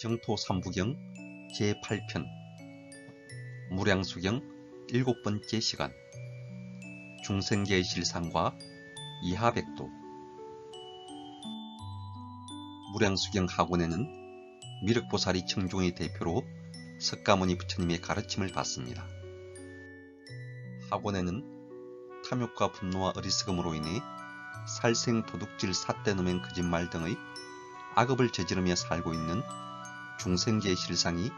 정토 삼부경 제8편 무량수경 일곱 번째 시간 중생계의 실상과 이하백도 무량수경 학원에는 미륵보살이 청종의 대표로 석가모니 부처님의 가르침을 받습니다. 학원에는 탐욕과 분노와 어리석음으로 인해 살생 도둑질 삿대노맹 거짓말 등의 악업을 저지르며 살고 있는 중생계의 실상이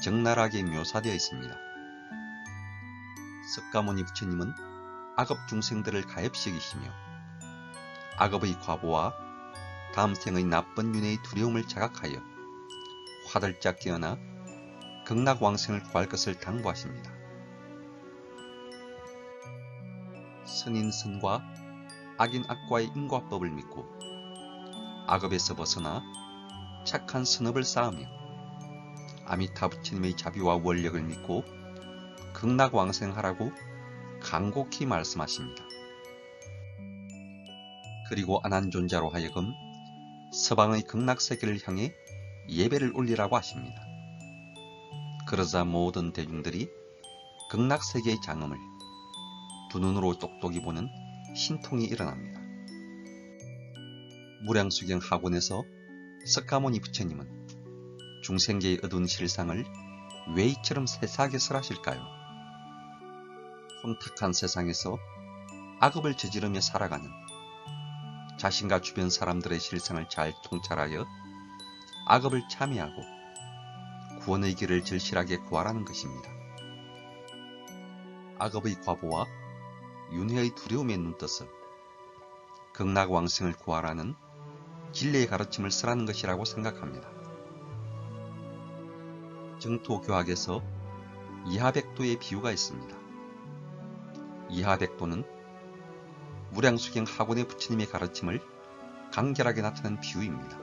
적나라하게 묘사되어 있습니다. 석가모니 부처님은 악업 중생들을 가엾시키시며 악업의 과보와 다음 생의 나쁜 윤회의 두려움을 자각하여 화들짝 깨어나 극락왕생을 구할 것을 당부하십니다. 선인 선과 악인 악과의 인과법을 믿고 악업에서 벗어나 착한 선업을 쌓으며 아미타 부처님의 자비와 원력을 믿고 극락왕생하라고 간곡히 말씀하십니다. 그리고 안한존자로 하여금 서방의 극락세계를 향해 예배를 올리라고 하십니다. 그러자 모든 대중들이 극락세계의 장엄을 두 눈으로 똑똑히 보는 신통이 일어납니다. 무량수경 학원에서 석가모니 부처님은 중생계의 어두운 실상을 왜 이처럼 세세하게 설하실까요? 혼탁한 세상에서 악업을 저지르며 살아가는 자신과 주변 사람들의 실상을 잘 통찰하여 악업을 참여하고 구원의 길을 절실하게 구하라는 것입니다. 악업의 과보와 윤회의 두려움에 눈떠서 극락왕생을 구하라는 진리의 가르침을 쓰라는 것이라고 생각합니다. 정토교학에서 이하백도의 비유가 있습니다. 이하백도는 무량수경 학원의 부처님의 가르침을 간결하게 나타낸 비유입니다.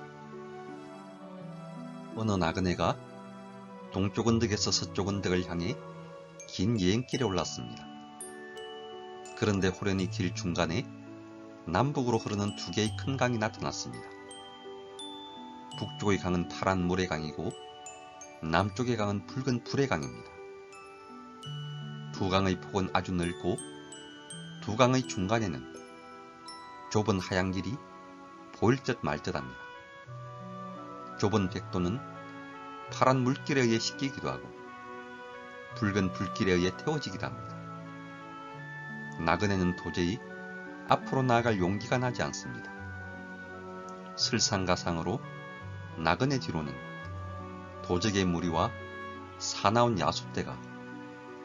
어느 나그네가 동쪽 언덕에서 서쪽 언덕을 향해 긴 여행길에 올랐습니다. 그런데 호련히 길 중간에 남북으로 흐르는 두 개의 큰 강이 나타났습니다. 북쪽의 강은 파란 물의 강이고 남쪽의 강은 붉은 불의 강입니다. 두 강의 폭은 아주 넓고 두 강의 중간에는 좁은 하얀 길이 보일 듯 말 듯합니다. 좁은 백도는 파란 물길에 의해 씻기기도 하고 붉은 불길에 의해 태워지기도 합니다. 나그네는 도저히 앞으로 나아갈 용기가 나지 않습니다. 슬상가상으로 나그네 뒤로는 도적의 무리와 사나운 야수떼가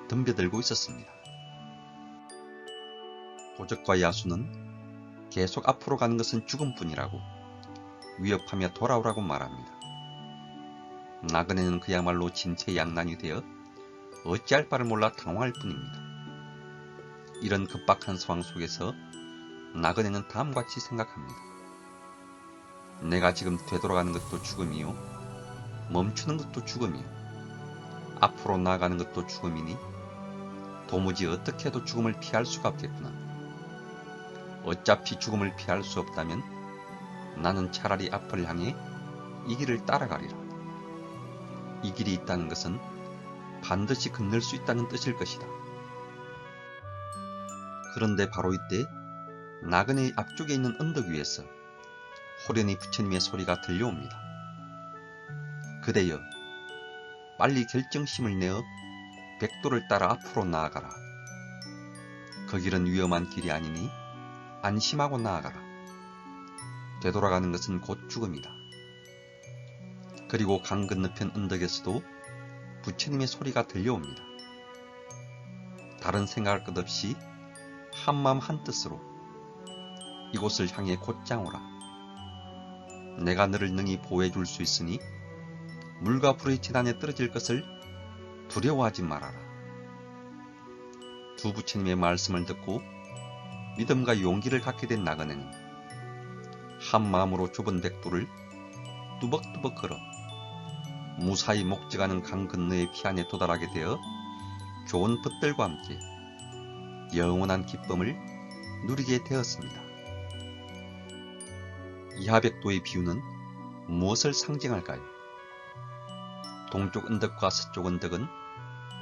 덤벼들고 있었습니다. 도적과 야수는 계속 앞으로 가는 것은 죽음뿐이라고 위협하며 돌아오라고 말합니다. 나그네는 그야말로 진퇴양난이 되어 어찌할 바를 몰라 당황할 뿐입니다. 이런 급박한 상황 속에서 나그네는 다음같이 생각합니다. 내가 지금 되돌아가는 것도 죽음이요. 멈추는 것도 죽음이요. 앞으로 나아가는 것도 죽음이니 도무지 어떻게 해도 죽음을 피할 수가 없겠구나. 어차피 죽음을 피할 수 없다면 나는 차라리 앞을 향해 이 길을 따라가리라. 이 길이 있다는 것은 반드시 건널 수 있다는 뜻일 것이다. 그런데 바로 이때 나그네의 앞쪽에 있는 언덕 위에서 호련히 부처님의 소리가 들려옵니다. 그대여, 빨리 결정심을 내어 백도를 따라 앞으로 나아가라. 그 길은 위험한 길이 아니니 안심하고 나아가라. 되돌아가는 것은 곧 죽음이다. 그리고 강 건너편 언덕에서도 부처님의 소리가 들려옵니다. 다른 생각할 것 없이 한마음 한뜻으로 이곳을 향해 곧장 오라. 내가 너를 능히 보호해 줄 수 있으니 물과 불의 재단에 떨어질 것을 두려워하지 말아라. 두 부처님의 말씀을 듣고 믿음과 용기를 갖게 된 나그네는 한 마음으로 좁은 백도를 뚜벅뚜벅 걸어 무사히 목적하는 강 건너의 피안에 도달하게 되어 좋은 벗들과 함께 영원한 기쁨을 누리게 되었습니다. 이하백도의 비유는 무엇을 상징할까요? 동쪽 언덕과 서쪽 언덕은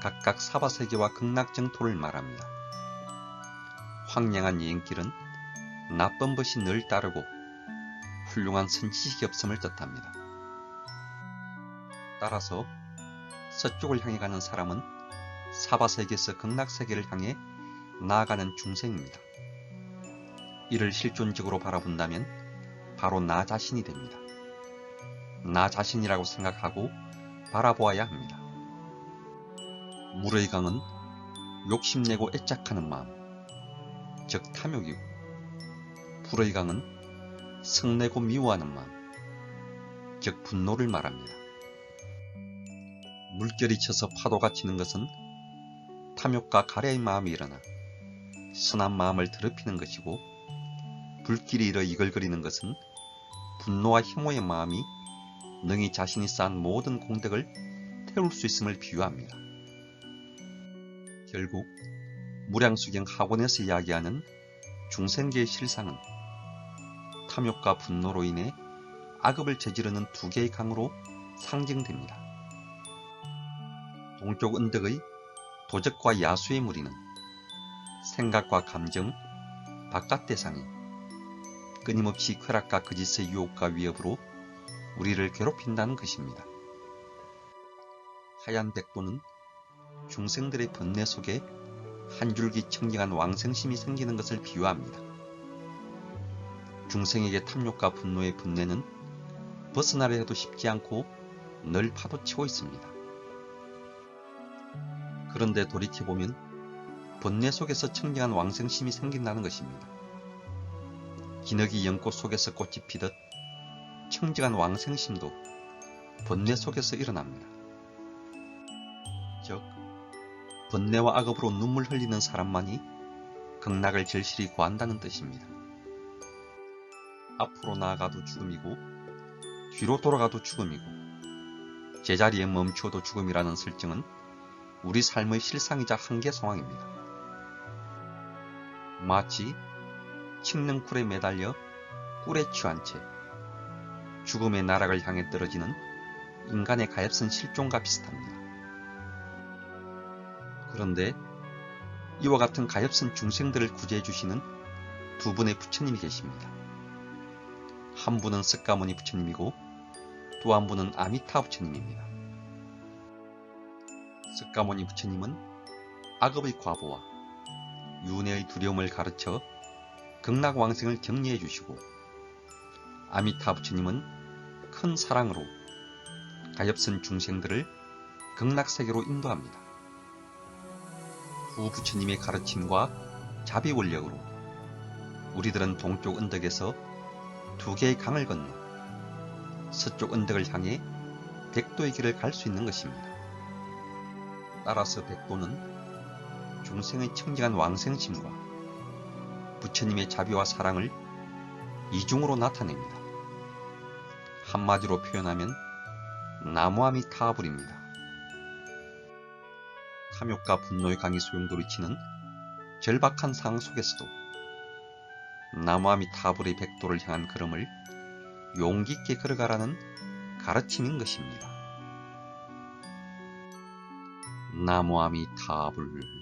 각각 사바세계와 극락정토를 말합니다. 황량한 여행길은 나쁜 것이 늘 따르고 훌륭한 선지식이 없음을 뜻합니다. 따라서 서쪽을 향해 가는 사람은 사바세계에서 극락세계를 향해 나아가는 중생입니다. 이를 실존적으로 바라본다면 바로 나 자신이 됩니다. 나 자신이라고 생각하고 바라보아야 합니다. 물의 강은 욕심내고 애착하는 마음, 즉 탐욕이고 불의 강은 성내고 미워하는 마음, 즉 분노를 말합니다. 물결이 쳐서 파도가 치는 것은 탐욕과 가래의 마음이 일어나 선한 마음을 더럽히는 것이고 불길이 일어 이글거리는 것은 분노와 혐오의 마음이 능히 자신이 쌓은 모든 공덕을 태울 수 있음을 비유합니다. 결국 무량수경 학원에서 이야기하는 중생계의 실상은 탐욕과 분노로 인해 악업을 저지르는 두 개의 강으로 상징됩니다. 동쪽 언덕의 도적과 야수의 무리는 생각과 감정, 바깥 대상이 끊임없이 쾌락과 거짓의 유혹과 위협으로 우리를 괴롭힌다는 것입니다. 하얀 백도는 중생들의 번뇌 속에 한 줄기 청량한 왕생심이 생기는 것을 비유합니다. 중생에게 탐욕과 분노의 분뇌는 벗어나려 해도 쉽지 않고 늘 파도치고 있습니다. 그런데 돌이켜보면 번뇌 속에서 청량한 왕생심이 생긴다는 것입니다. 기너기 연꽃 속에서 꽃이 피듯 청정한 왕생심도 번뇌 속에서 일어납니다. 즉, 번뇌와 악업으로 눈물 흘리는 사람만이 극락을 절실히 구한다는 뜻입니다. 앞으로 나아가도 죽음이고 뒤로 돌아가도 죽음이고 제자리에 멈추어도 죽음이라는 설정은 우리 삶의 실상이자 한계 상황입니다. 마치 칡는 꿀에 매달려 꿀에 취한 채 죽음의 나락을 향해 떨어지는 인간의 가엾은 실종과 비슷합니다. 그런데 이와 같은 가엾은 중생들을 구제해 주시는 두 분의 부처님이 계십니다. 한 분은 석가모니 부처님이고 또 한 분은 아미타 부처님입니다. 석가모니 부처님은 악업의 과보와 윤회의 두려움을 가르쳐 극락왕생을 격려해 주시고 아미타 부처님은 큰 사랑으로 가엾은 중생들을 극락세계로 인도합니다. 후 부처님의 가르침과 자비 원력으로 우리들은 동쪽 언덕에서 두 개의 강을 건너 서쪽 언덕을 향해 백도의 길을 갈 수 있는 것입니다. 따라서 백도는 중생의 청정한 왕생심과 부처님의 자비와 사랑을 이중으로 나타냅니다. 한마디로 표현하면 나무함이 타불입니다. 탐욕과 분노의 강이 소용돌이치는 절박한 상황 속에서도 나무함이 타불의 백도를 향한 걸음을 용기 있게 걸어가라는 가르침인 것입니다. 나무함이 타불